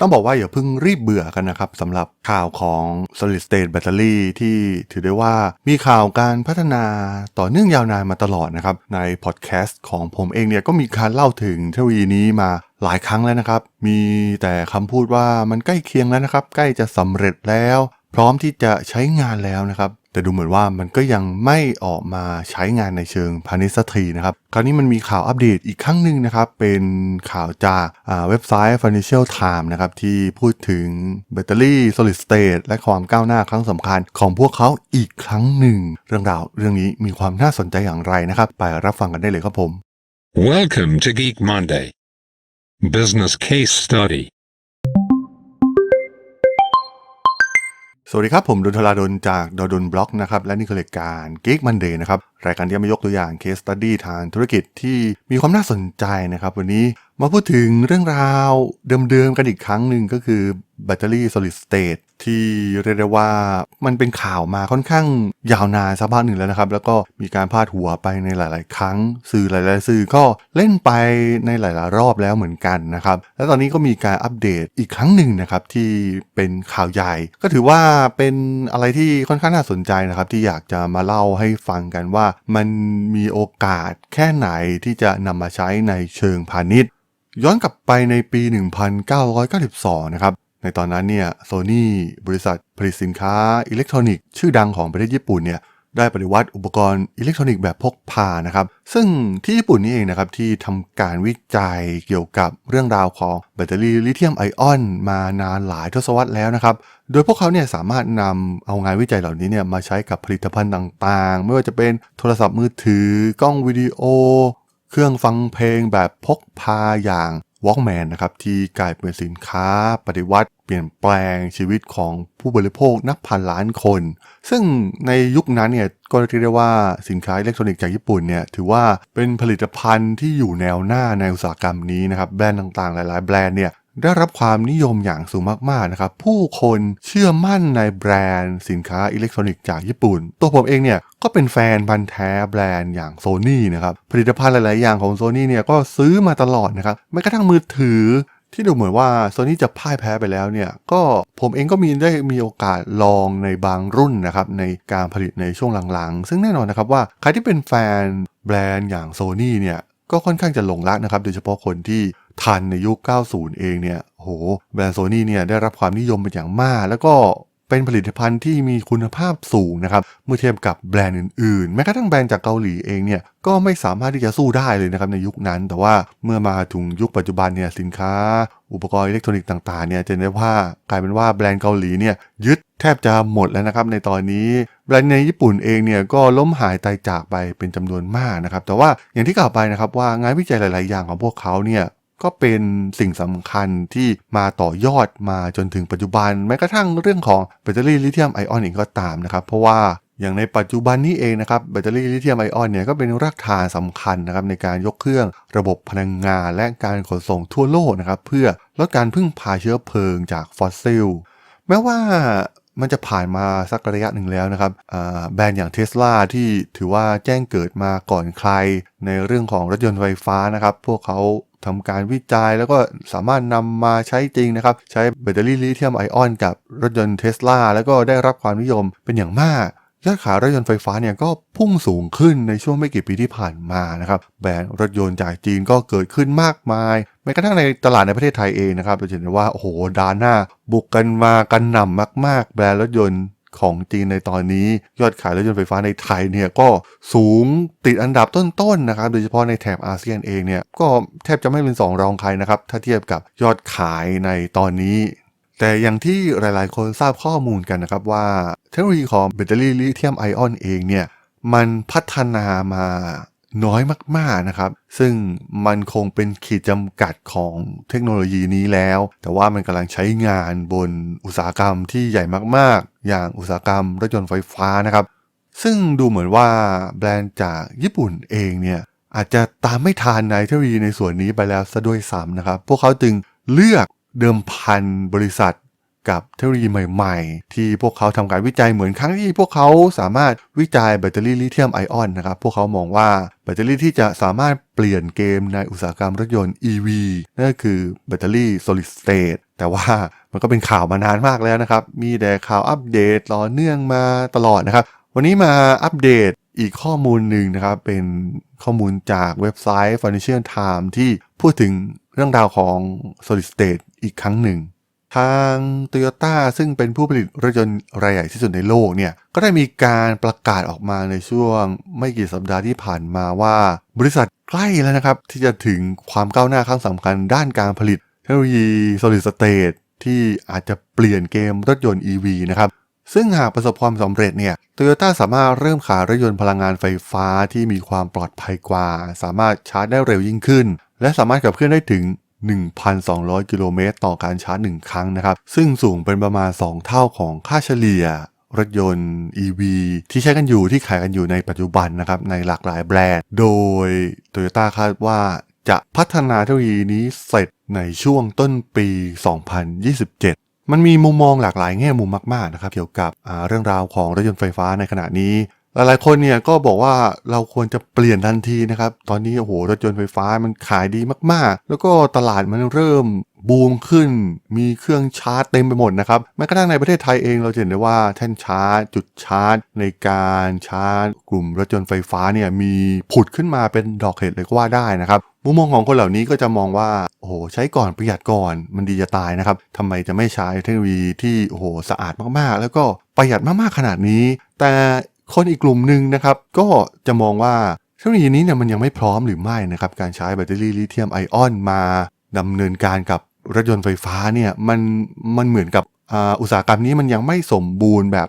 ต้องบอกว่าอย่าเพิ่งรีบเบื่อกันนะครับสำหรับข่าวของ solid state battery ที่ถือได้ว่ามีข่าวการพัฒนาต่อเนื่องยาวนานมาตลอดนะครับ ในพอดแคสต์ของผมเองเนี่ยก็มีการเล่าถึงเทคโนโลยีนี้มาหลายครั้งแล้วนะครับ มีแต่คำพูดว่ามันใกล้เคียงแล้วนะครับ ใกล้จะสำเร็จแล้ว พร้อมที่จะใช้งานแล้วนะครับ แต่ดูเหมือนว่ามันก็ยังไม่ออกมาใช้งานในเชิงพาณิชย์สักทีนะครับ คราวนี้มันมีข่าวอัปเดตอีกครั้งหนึ่งนะครับ เป็นข่าวจากเว็บไซต์ Financial Times นะครับที่พูดถึงแบตเตอรี่ solid state และความก้าวหน้าครั้งสำคัญของพวกเขาอีกครั้งหนึ่ง เรื่องราวเรื่องนี้มีความน่าสนใจอย่างไรนะครับ ไปรับฟังกันได้เลยครับผม Welcome to Geek Monday. Business Case Study. สวัสดีครับ ผมดนทลาดนจากดดนบล็อกนะครับ และนี่คือรายการ Geek Monday นะครับ รายการที่จะมายกตัวอย่างเคสตัศดีทางธุรกิจที่มีความน่าสนใจนะครับ วันนี้มาพูดถึงเรื่องราวเดิมๆกันอีกครั้งหนึ่งก็คือ แบตเตอรี่ solid state ที่เรียกได้ว่ามันเป็นข่าวมาค่อนข้างยาวนานสักพักหนึ่งแล้วนะครับ แล้วก็มีการพาดหัวไปในหลาย ๆ ครั้ง สื่อหลาย ๆ สื่อก็เล่นไปในหลาย ๆ รอบแล้วเหมือนกันนะครับ และตอนนี้ก็มีการอัปเดตอีกครั้งหนึ่งนะครับที่เป็นข่าวใหญ่ ก็ถือว่าเป็นอะไรที่ค่อนข้างน่าสนใจนะครับ ที่อยากจะมาเล่าให้ฟังกันว่า มันมีโอกาสแค่ไหนที่จะนำมาใช้ในเชิงพาณิชย์ ย้อนกลับไปในปี 1992 นะครับ ในตอนนั้นเนี่ยโซนี่บริษัทผลิตสินค้าอิเล็กทรอนิกส์ชื่อดังของประเทศญี่ปุ่นเนี่ยได้ปฏิวัติอุปกรณ์อิเล็กทรอนิกส์แบบพกพานะครับ ซึ่งที่ญี่ปุ่นนี่เองนะครับที่ทำการวิจัยเกี่ยวกับเรื่องราวของแบตเตอรี่ลิเธียมไอออนมานานหลายทศวรรษแล้วนะครับ โดยพวกเขาเนี่ยสามารถนำเอางานวิจัยเหล่านี้เนี่ยมาใช้กับผลิตภัณฑ์ต่างๆ ไม่ว่าจะเป็นโทรศัพท์มือถือกล้องวิดีโอ เครื่องฟังเพลงแบบพกพาอย่าง Walkman นะครับที่กลายเป็นสินค้าปฏิวัติ เปลี่ยนแปลงชีวิตของผู้บริโภคนับพันล้านคน ซึ่งในยุคนั้นเนี่ยก็เรียกได้ว่าสินค้าอิเล็กทรอนิกส์จากญี่ปุ่นเนี่ยถือว่าเป็นผลิตภัณฑ์ที่อยู่แนวหน้าในอุตสาหกรรมนี้นะครับแบรนด์ต่างๆ หลาย ๆ แบรนด์เนี่ย ได้รับความนิยมอย่างสูงมากๆนะครับ ผู้คนเชื่อมั่นในแบรนด์สินค้าอิเล็กทรอนิกส์จากญี่ปุ่น ตัวผมเองเนี่ยก็เป็นแฟนพันธ์แท้แบรนด์อย่างโซนี่นะครับ ผลิตภัณฑ์หลาย ๆ อย่างของโซนี่เนี่ยก็ซื้อมาตลอดนะครับแม้กระทั่งมือถือที่ดูเหมือนว่าโซนี่จะพ่ายแพ้ไปแล้วเนี่ย ก็ผมเองก็มีได้มีโอกาสลองในบางรุ่นนะครับ ในการผลิตในช่วงหลังๆ ซึ่งแน่นอนนะครับว่า ใครที่เป็นแฟนแบรนด์อย่างโซนี่เนี่ย ก็ค่อนข้างจะหลงรักนะครับโดยเฉพาะคนที่ทันในยุค 90 เองเนี่ยโหแบรนด์โซนี่เนี่ยได้รับความนิยมเป็นอย่างมาก แล้วก็ เป็นผลิตภัณฑ์ที่มีคุณภาพสูงนะครับ เมื่อเทียบกับแบรนด์อื่นๆ แม้กระทั่งแบรนด์จากเกาหลีเองเนี่ยก็ไม่สามารถที่จะสู้ได้เลยนะครับในยุคนั้น แต่ว่าเมื่อมาถึงยุคปัจจุบันเนี่ยสินค้า อุปกรณ์อิเล็กทรอนิกส์ต่างๆเนี่ยจะได้ว่ากลายเป็นว่าแบรนด์เกาหลีเนี่ยยึดแทบจะหมดแล้วนะครับในตอนนี้แบรนด์ในญี่ปุ่นเองเนี่ยก็ล้มหายตายจากไปเป็นจำนวนมากนะครับแต่ว่าอย่างที่กล่าวไปนะครับว่างานวิจัยหลาย ๆ อย่างของพวกเขาเนี่ย ก็เป็นสิ่งสำคัญที่มาต่อยอดมาจนถึงปัจจุบัน แม้กระทั่งเรื่องของแบตเตอรี่ลิเธียมไอออนเองก็ตามนะครับ เพราะว่าอย่างในปัจจุบันนี้เองนะครับแบตเตอรี่ลิเธียมไอออนเนี่ยก็เป็นรากฐานสำคัญนะครับในการยกเครื่องระบบพลังงานและการขนส่งทั่วโลกนะครับเพื่อลดการพึ่งพาเชื้อเพลิงจากฟอสซิล แม้ว่า มันจะผ่านมาสักระยะหนึ่งแล้วนะครับแบรนด์อย่างเท s l a ที่ถือว่าแจ้งเกิดมาก่อนใคร ในเรื่องของรถยนต์ไฟฟ้านะครับ พวกเขาทำการวิจัยแล้วก็สามารถนำมาใช้จริงนะครับ ใช้แบตเตอรี่ลิเธียมไอออนกับรถยนต์เท s l a แล้วก็ได้รับความนิยมเป็นอย่างมาก ยอดขายรถยนต์ไฟฟ้าเนี่ยก็พุ่งสูงขึ้นในช่วงไม่กี่ปีที่ผ่านมานะครับแบรนด์รถยนต์จากจีนก็เกิดขึ้นมากมายแม้กระทั่งในตลาดในประเทศไทยเองนะครับเราจะเห็นว่าโอ้โหดานหน้าบุกกันมากันหนำมาก ๆ แบรนด์รถยนต์ของจีนในตอนนี้ยอดขายรถยนต์ไฟฟ้าในไทยเนี่ยก็สูงติดอันดับต้นๆนะครับโดยเฉพาะในแถบอาเซียนเองเนี่ยก็แทบจะไม่เป็นสองรองใครนะครับถ้าเทียบกับยอดขายในตอนนี้ แต่อย่างที่หลายๆ คนทราบข้อมูลกันนะครับว่าเทคโนโลยีของแบตเตอรี่ลิเธียมไอออนเองเนี่ยมันพัฒนามาน้อยมากๆนะครับ ซึ่งมันคงเป็นขีดจำกัดของเทคโนโลยีนี้แล้ว แต่ว่ามันกำลังใช้งานบนอุตสาหกรรมที่ใหญ่มากๆ อย่างอุตสาหกรรมรถยนต์ไฟฟ้านะครับ ซึ่งดูเหมือนว่าแบรนด์จากญี่ปุ่นเองเนี่ยอาจจะตามไม่ทันในเทคโนโลยีในส่วนนี้ไปแล้วซะด้วยซ้ำนะครับ พวกเขาจึงเลือก เดิมพันบริษัทกับเทคโนโลยีใหม่ๆ ที่พวกเขาทำการวิจัยเหมือนครั้งที่พวกเขาสามารถวิจัยแบตเตอรี่ลิเธียมไอออนนะครับ พวกเขามองว่าแบตเตอรี่ที่จะสามารถเปลี่ยนเกมในอุตสาหกรรมรถยนต์ EV นั่นก็คือแบตเตอรี่ solid state แต่ว่ามันก็เป็นข่าวมานานมากแล้วนะครับ มีแต่ข่าวอัปเดตต่อเนื่องมาตลอดนะครับ วันนี้มาอัปเดตอีกข้อมูลหนึ่งนะครับ เป็นข้อมูลจากเว็บไซต์ Financial Times ที่พูดถึงเรื่องราวของ Solid State อีกครั้งหนึ่ง ทาง Toyota ซึ่งเป็นผู้ผลิตรถยนต์รายใหญ่ที่สุดในโลกเนี่ย ก็ได้มีการประกาศออกมาในช่วงไม่กี่สัปดาห์ที่ผ่านมาว่า บริษัทใกล้แล้วนะครับ ที่จะถึงความก้าวหน้าครั้งสำคัญด้านการผลิตเทคโนโลยี Solid State ที่อาจจะเปลี่ยนเกมรถยนต์ EV นะครับซึ่งหากประสบความสำเร็จเนี่ยโตโยต้าสามารถเริ่มขายรถยนต์พลังงานไฟฟ้าที่มีความปลอดภัยกว่า สามารถชาร์จได้เร็วยิ่งขึ้น และสามารถขับเคลื่อนได้ถึง 1,200 กิโลเมตรต่อการชาร์จ 1 ครั้งนะครับ ซึ่งสูงเป็นประมาณ 2 เท่าของค่าเฉลี่ยรถยนต์ EV ที่ใช้กันอยู่ที่ขายกันอยู่ในปัจจุบันนะครับในหลากหลายแบรนด์ โดย Toyota คาดว่าจะพัฒนาเทคโนโลยีนี้เสร็จในช่วงต้นปี 2027มันมีมุมมองหลากหลายแง่มุมมาก ๆ นะครับ เกี่ยวกับเรื่องราวของรถยนต์ไฟฟ้าในขณะนี้ หลายๆคนเนี่ยก็บอกว่าเราควรจะเปลี่ยนทันทีนะครับ ตอนนี้โอ้โหรถยนต์ไฟฟ้ามันขายดีมากๆ แล้วก็ตลาดมันเริ่มบูมขึ้น มีเครื่องชาร์จเต็มไปหมดนะครับ แม้กระทั่งในประเทศไทยเองเราเห็นได้ว่าแท่นชาร์จ จุดชาร์จ ในการชาร์จ กลุ่มรถยนต์ไฟฟ้าเนี่ยมีผุดขึ้นมาเป็นดอกเห็ดเลยก็ว่าได้นะครับมุมมองของคนเหล่านี้ก็จะมองว่าโอ้โหใช้ก่อนประหยัดก่อนมันดีจะตายนะครับทำไมจะไม่ใช้เทคโนโลยีที่โอ้โหสะอาดมากๆ แล้วก็ประหยัดมากๆขนาดนี้ แต่ คนอีกกลุ่มหนึ่งนะครับก็จะมองว่าเทคโนโลยีนี้เนี่ยมันยังไม่พร้อมหรือไม่นะครับการใช้แบตเตอรี่ลิเธียมไอออนมาดำเนินการกับรถยนต์ไฟฟ้าเนี่ยมันมันเหมือนกับอุตสาหกรรมนี้มันยังไม่สมบูรณ์แบบ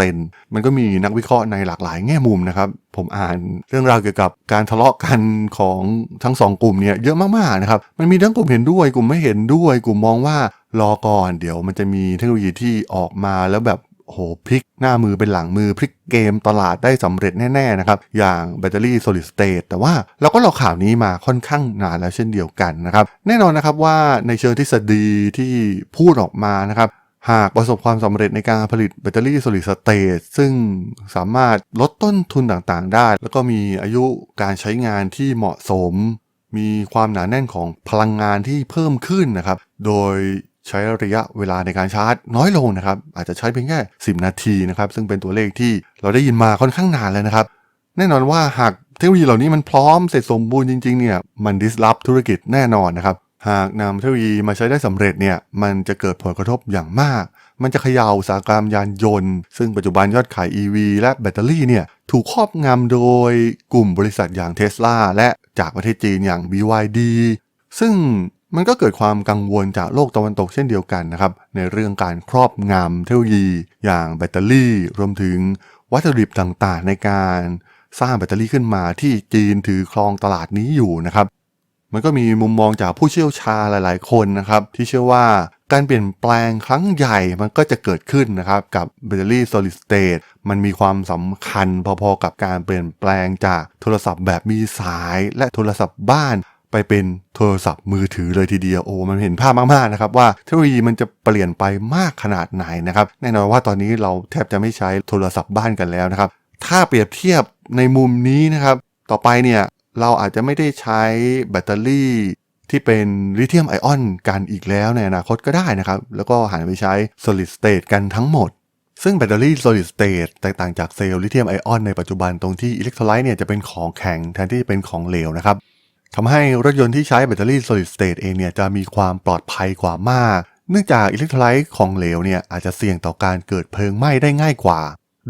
100%มันก็มีนักวิเคราะห์ในหลากหลายแง่มุมนะครับ ผมอ่านเรื่องราวเกี่ยวกับการทะเลาะกันของทั้งสองกลุ่มเนี่ยเยอะมากๆนะครับ มันมีทั้งกลุ่มเห็นด้วย กลุ่มไม่เห็นด้วย กลุ่มมองว่ารอก่อน เดี๋ยวมันจะมีเทคโนโลยีที่ออกมาแล้วแบบ โอ้โหพลิกหน้ามือเป็นหลังมือพลิกเกมตลาดได้สำเร็จแน่ ๆ นะครับ อย่างแบตเตอรี่ solid state แต่ว่าเราก็รอข่าวนี้มาค่อนข้างนานแล้วเช่นเดียวกันนะครับ แน่นอนนะครับว่าในเชิงทฤษฎีที่พูดออกมานะครับหากประสบความสำเร็จในการผลิตแบตเตอรี่ solid state ซึ่งสามารถลดต้นทุนต่างๆ ได้ แล้วก็มีอายุการใช้งานที่เหมาะสม มีความหนาแน่นของพลังงานที่เพิ่มขึ้นนะครับ โดย ใช้ระยะเวลาในการชาร์จน้อยลงนะครับ อาจจะใช้เพียงแค่ 10 นาทีนะครับ ซึ่งเป็นตัวเลขที่เราได้ยินมาค่อนข้างนานแล้วนะครับ แน่นอนว่าหากเทคโนโลยีเหล่านี้มันพร้อมเสร็จสมบูรณ์จริงๆเนี่ยมัน disrupt ธุรกิจแน่นอนนะครับ หากนำเทคโนโลยีมาใช้ได้สำเร็จเนี่ยมันจะเกิดผลกระทบอย่างมาก มันจะเขย่าอุตสาหกรรมยานยนต์ ซึ่งปัจจุบันยอดขาย EV และแบตเตอรี่เนี่ยถูกครอบงำโดยกลุ่มบริษัทอย่าง Tesla และจากประเทศจีนอย่าง BYD ซึ่ง มันก็เกิดความกังวลจากโลกตะวันตกเช่นเดียวกันนะครับ ในเรื่องการครอบงำเทคโนโลยี อย่างแบตเตอรี่ รวมถึงวัตถุดิบต่างๆ ในการสร้างแบตเตอรี่ขึ้นมาที่จีนถือครองตลาดนี้อยู่นะครับ มันก็มีมุมมองจากผู้เชี่ยวชาญหลาย ๆ คนนะครับ ที่เชื่อว่าการเปลี่ยนแปลงครั้งใหญ่มันก็จะเกิดขึ้นนะครับกับแบตเตอรี่ solid state มันมีความสำคัญพอๆกับการเปลี่ยนแปลงจากโทรศัพท์แบบมีสายและโทรศัพท์บ้าน ไปเป็นโทรศัพท์มือถือเลยทีเดียวโอ้มันเห็นภาพมากๆนะครับว่าเทคโนโลยีมันจะเปลี่ยนไปมากขนาดไหนนะครับแน่นอนว่าตอนนี้เราแทบจะไม่ใช้โทรศัพท์บ้านกันแล้วนะครับ ถ้าเปรียบเทียบในมุมนี้นะครับ ต่อไปเนี่ยเราอาจจะไม่ได้ใช้แบตเตอรี่ที่เป็นลิเธียมไอออนกันอีกแล้วในอนาคตก็ได้นะครับ แล้วก็หันไปใช้ solid state กันทั้งหมด ซึ่งแบตเตอรี่ solid state แตกต่างจากเซลล์ลิเธียมไอออนในปัจจุบันตรงที่อิเล็กโทรไลต์เนี่ยจะเป็นของแข็งแทนที่จะเป็นของเหลวนะครับ ทำให้รถยนต์ที่ใช้แบตเตอรี่ solid state เองเนี่ยจะมีความปลอดภัยกว่ามาก เนื่องจากอิเล็กโทรไลต์ของเหลวเนี่ยอาจจะเสี่ยงต่อการเกิดเพลิงไหม้ได้ง่ายกว่า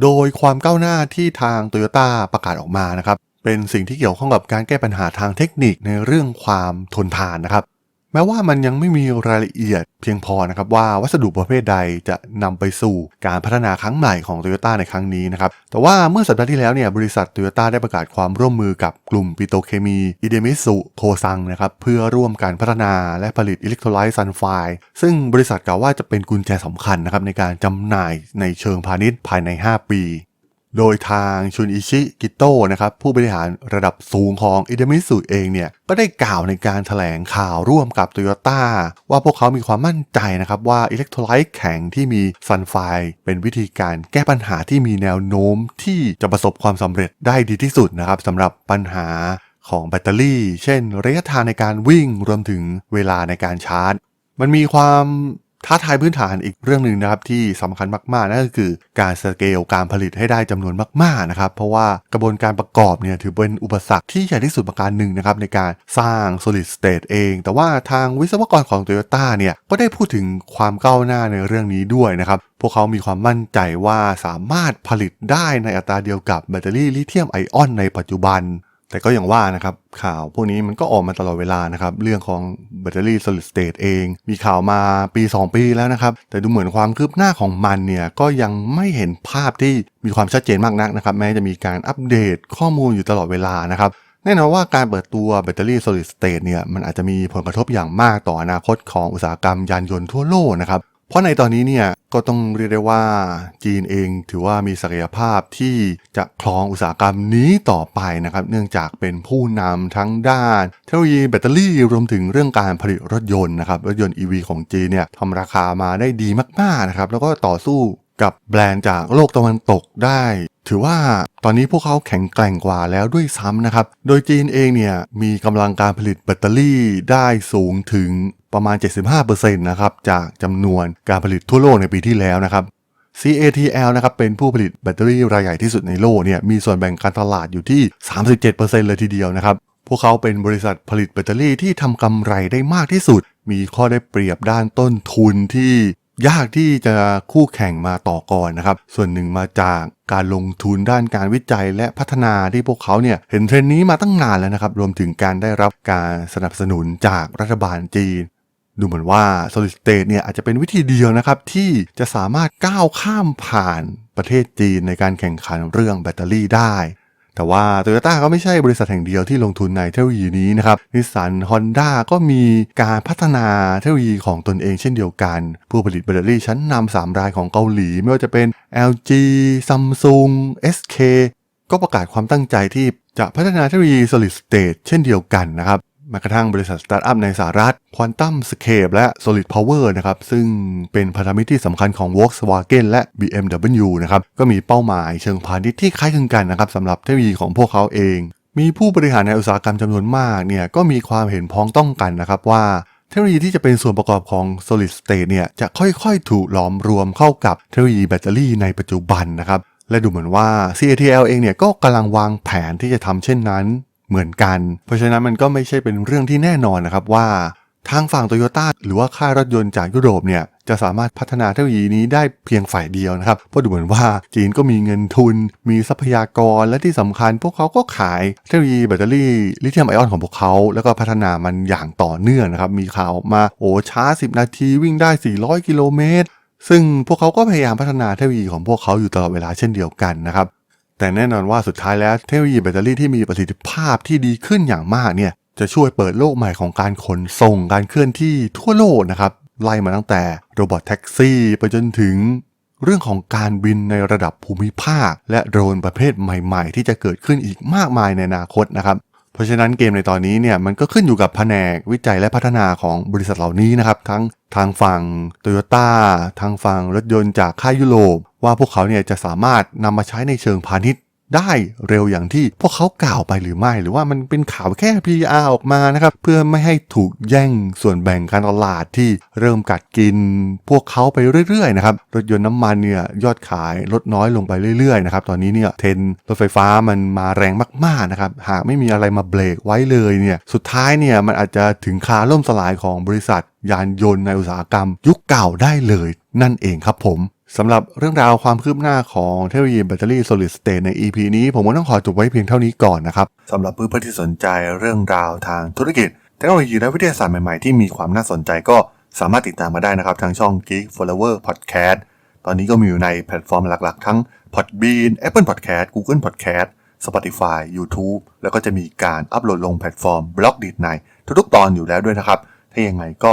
โดยความก้าวหน้าที่ทางโตโยต้าประกาศออกมานะครับเป็นสิ่งที่เกี่ยวข้องกับการแก้ปัญหาทางเทคนิคในเรื่องความทนทานนะครับ แม้ว่ามันยังไม่มีรายละเอียดเพียงพอนะครับว่าวัสดุประเภทใดจะนำไปสู่การพัฒนาครั้งใหม่ของ Toyota ในครั้งนี้นะครับ แต่ว่าเมื่อสัปดาห์ที่แล้วเนี่ยบริษัท Toyota ได้ประกาศความร่วมมือกับกลุ่มปิโตเคมีอิเดมิสุโคซังนะครับเพื่อร่วมการพัฒนาและผลิตอิเล็กโทรไลต์ซันไฟซึ่งบริษัทกล่าวว่าจะเป็นกุญแจสำคัญนะครับในการจำหน่ายในเชิงพาณิชย์ภายใน 5 ปี โดยทางชุนอิชิกิโตะนะครับผู้บริหารระดับสูงของอิเดมิสุเองเนี่ยก็ได้กล่าวในการถแถลงข่าวร่วมกับ Toyota ว่าพวกเขามีความมั่นใจนะครับว่าอิเล็กโทรไลต์แข็งที่มีซันไฟเป็นวิธีการแก้ปัญหาที่มีแนวโน้มที่จะประสบความสำเร็จได้ดีที่สุดนะครับสำหรับปัญหาของแบตเตอรี่ เช่น ระยะทางในการวิ่งรวมถึงเวลาในการชาร์จ มันมีความ ท้าทายพื้นฐานอีกเรื่องหนึ่งนะครับที่สำคัญมากๆนั่นก็คือการสเกลการผลิตให้ได้จำนวนมากๆนะครับเพราะว่ากระบวนการประกอบเนี่ยถือเป็นอุปสรรคที่ใหญ่ที่สุดประการหนึ่งนะครับในการสร้าง solid state เอง แต่ว่าทางวิศวกรของ Toyota เนี่ยก็ได้พูดถึงความก้าวหน้าในเรื่องนี้ด้วยนะครับพวกเขามีความมั่นใจว่าสามารถผลิตได้ในอัตราเดียวกับแบตเตอรี่ลิเธียมไอออนในปัจจุบัน แต่ก็อย่างว่านะครับข่าวพวกนี้มันก็ออกมาตลอดเวลานะครับ เรื่องของแบตเตอรี่ solid state เอง มีข่าวมาปี 2 ปีแล้วนะครับ แต่ดูเหมือนความคืบหน้าของมันเนี่ย ก็ยังไม่เห็นภาพที่มีความชัดเจนมากนักนะครับ แม้จะมีการอัปเดตข้อมูลอยู่ตลอดเวลานะครับแน่นอนว่าการเปิดตัวแบตเตอรี่ solid state เนี่ยมันอาจจะมีผลกระทบอย่างมากต่ออนาคตของอุตสาหกรรมยานยนต์ทั่วโลกนะครับ เพราะในตอนนี้เนี่ยก็ต้องเรียกได้ว่าจีนเองถือว่ามีศักยภาพที่จะครองอุตสาหกรรมนี้ต่อไปนะครับ เนื่องจากเป็นผู้นำทั้งด้านเทคโนโลยีแบตเตอรี่รวมถึงเรื่องการผลิตรถยนต์นะครับ รถยนต์ EV ของจีนเนี่ยทำราคามาได้ดีมากๆนะครับ แล้วก็ต่อสู้ กับแบรนด์จากโลกตะวันตกได้ ถือว่าตอนนี้พวกเขาแข็งแกร่งกว่าแล้วด้วยซ้ำนะครับ โดยจีนเองเนี่ยมีกำลังการผลิตแบตเตอรี่ได้สูงถึงประมาณ 75%นะครับจากจำนวนการผลิตทั่วโลกในปีที่แล้วนะครับ CATL นะครับเป็นผู้ผลิตแบตเตอรี่รายใหญ่ที่สุดในโลกเนี่ยมีส่วนแบ่งการตลาดอยู่ที่ 37%เลยทีเดียวนะครับ พวกเขาเป็นบริษัทผลิตแบตเตอรี่ที่ทำกำไรได้มากที่สุด มีข้อได้เปรียบด้านต้นทุนที่ ยากที่จะคู่แข่งมาต่อก่อนนะครับ ส่วนหนึ่งมาจากการลงทุนด้านการวิจัยและพัฒนาที่พวกเขาเนี่ยเห็นเทรนด์นี้มาตั้งนานแล้วนะครับ รวมถึงการได้รับการสนับสนุนจากรัฐบาลจีน ดูเหมือนว่า solid state เนี่ยอาจจะเป็นวิธีเดียวนะครับ ที่จะสามารถก้าวข้ามผ่านประเทศจีนในการแข่งขันเรื่องแบตเตอรี่ได้ แต่ว่า Toyota ก็ไม่ใช่บริษัทแห่งเดียวที่ลงทุนในเทคโนโลยีนี้นะครับนิสสันฮอนด้าก็มีการพัฒนาเทคโนโลยีของตนเองเช่นเดียวกัน ผู้ผลิตแบตเตอรี่ชั้นนำสามรายของเกาหลี ไม่ว่าจะเป็น LG Samsung SK ก็ประกาศความตั้งใจที่จะพัฒนาเทคโนโลยี solid state เช่นเดียวกันนะครับ แม้กระทั่งบริษัทสตาร์ทอัพในสหรัฐ Quantum Scape และ Solid Power นะครับ ซึ่งเป็นพันธมิตรที่สำคัญของ Volkswagen และ BMW นะครับ ก็มีเป้าหมายเชิงพาณิชย์ที่คล้ายคลึงกันนะครับสำหรับเทคโนโลยีของพวกเขาเอง มีผู้บริหารในอุตสาหกรรมจำนวนมากเนี่ยก็มีความเห็นพ้องต้องกันนะครับว่าเทคโนโลยีที่จะเป็นส่วนประกอบของ solid state เนี่ยจะค่อยๆ ถูกหลอมรวมเข้ากับเทคโนโลยีแบตเตอรี่ในปัจจุบันนะครับ และดูเหมือนว่า CATL เองเนี่ยก็กำลังวางแผนที่จะทำเช่นนั้น เหมือนกัน เพราะฉะนั้นมันก็ไม่ใช่เป็นเรื่องที่แน่นอนนะครับว่าทางฝั่งโตโยต้าหรือว่าค่ายรถยนต์จากยุโรปเนี่ยจะสามารถพัฒนาเทคโนโลยีนี้ได้เพียงฝ่ายเดียวนะครับ เพราะดูเหมือนว่าจีนก็มีเงินทุน มีทรัพยากรและที่สำคัญ พวกเขาก็ขายเทคโนโลยีแบตเตอรี่ลิเธียมไอออนของพวกเขา แล้วก็พัฒนามันอย่างต่อเนื่องนะครับ มีข่าวออกมาโอ้ช้า 10 นาทีวิ่งได้ 400 กิโลเมตรซึ่งพวกเขาก็พยายามพัฒนาเทคโนโลยีของพวกเขาอยู่ตลอดเวลาเช่นเดียวกันนะครับ แต่แน่นอนว่าสุดท้ายแล้วเทคโนโลยีแบตเตอรี่ที่มีประสิทธิภาพที่ดีขึ้นอย่างมากเนี่ยจะช่วยเปิดโลกใหม่ของการขนส่งการเคลื่อนที่ทั่วโลกนะครับไล่มาตั้งแต่โรบอทแท็กซี่ไปจนถึงเรื่องของการบินในระดับภูมิภาค และโดรนประเภทใหม่ ๆ ที่จะเกิดขึ้นอีกมากมายในอนาคตนะครับ เพราะฉะนั้นเกมในตอนนี้เนี่ยมันก็ขึ้นอยู่กับแผนกวิจัยและพัฒนาของบริษัทเหล่านี้นะครับ ทั้งทางฝั่งโตโยต้าทางฝั่งรถยนต์จากค่ายยุโรป ว่าพวกเขาเนี่ยจะสามารถนำมาใช้ในเชิงพาณิชย์ ได้เร็วอย่างที่พวกเขากล่าวไปหรือไม่ หรือว่ามันเป็นข่าวแค่ PR ออกมานะครับ เพื่อไม่ให้ถูกแย่งส่วนแบ่งการตลาดที่เริ่มกัดกิน พวกเขาไปเรื่อยๆนะครับรถยนต์น้ำมันเนี่ยยอดขายลดน้อยลงไปเรื่อยๆนะครับตอนนี้เนี่ยเทรนรถไฟฟ้ามันมาแรงมากๆนะครับหากไม่มีอะไรมาเบรกไว้เลยเนี่ยสุดท้ายเนี่ยมันอาจจะถึงคาล่มสลายของบริษัท ยานยนต์ในอุตสาหกรรม ยุคเก่าได้เลย นั่นเองครับผม สำหรับเรื่องราวความคืบหน้าของเทคโนโลยีแบตเตอรี่ solid state ใน EP นี้ ผมก็ต้องขอจบไว้เพียงเท่านี้ก่อนนะครับสำหรับเพื่อนๆที่สนใจเรื่องราวทางธุรกิจ เทคโนโลยีและวิทยาศาสตร์ใหม่ๆ ที่มีความน่าสนใจก็สามารถติดตามมาได้นะครับ ทางช่อง Geek Flower Podcast ตอนนี้ก็มีอยู่ในแพลตฟอร์มหลักๆ ทั้ง Podbean Apple Podcast Google Podcast Spotify YouTube แล้วก็จะมีการอัปโหลดลงแพลตฟอร์มบล็อกดีดในทุกๆ ตอนอยู่แล้วด้วยนะครับ ถ้ายังไงก็